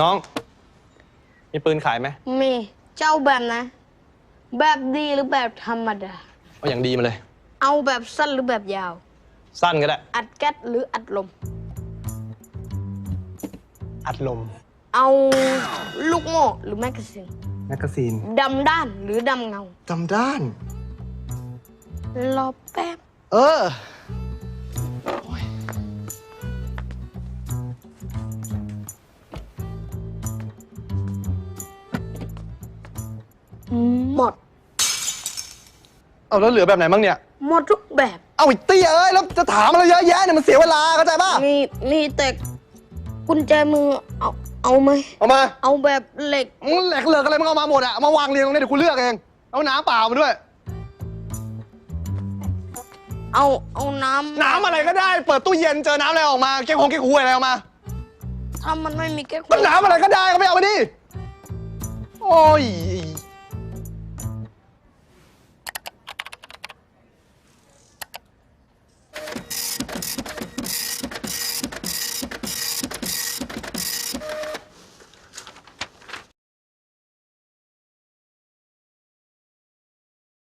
น้อง มีปืนขายไหมมีเจ้าแบบนะ แบบดีหรือแบบธรรมดา เอาอย่างดีมาเลย เอาแบบสั้นหรือแบบยาว สั้นก็ได้ อัดแก๊สหรืออัดลม อัดลม เอาลูกโม่หรือแมกกาซีนแมกกาซีนดำด้านหรือดำเงา จำด้าน รอแป๊บ เออ หมด เอาแล้วเหลือแบบไหนบ้างเนี่ย หมดทุกแบบ เอาไอีกเตี้ยเอ้ยแล้วจะถามอะไรเยอะแยะเนี่ยมันเสียเวลาเข้าใจป่ะ มีมีแต่กุญแจมือเอาเอาไหมเอามาเอาแบบเหล็กมึงแหลกเหลือกอะไรมึงเอามาหมดอะเอามาวางเรียงตรงนี้เดี๋ยวกูเลือกเอง เอาน้ำเปล่ามาด้วย เอาเอาน้ำน้ำอะไรก็ได้ เปิดตู้เย็นเจอน้ำอะไรออกมาเก๊กฮงเก๊กฮวยอะไรออกมา ถ้ามันไม่มีแก๊สมันน้ำอะไรก็ได้ก็ไม่เอามาดิ โอ้ยไอ้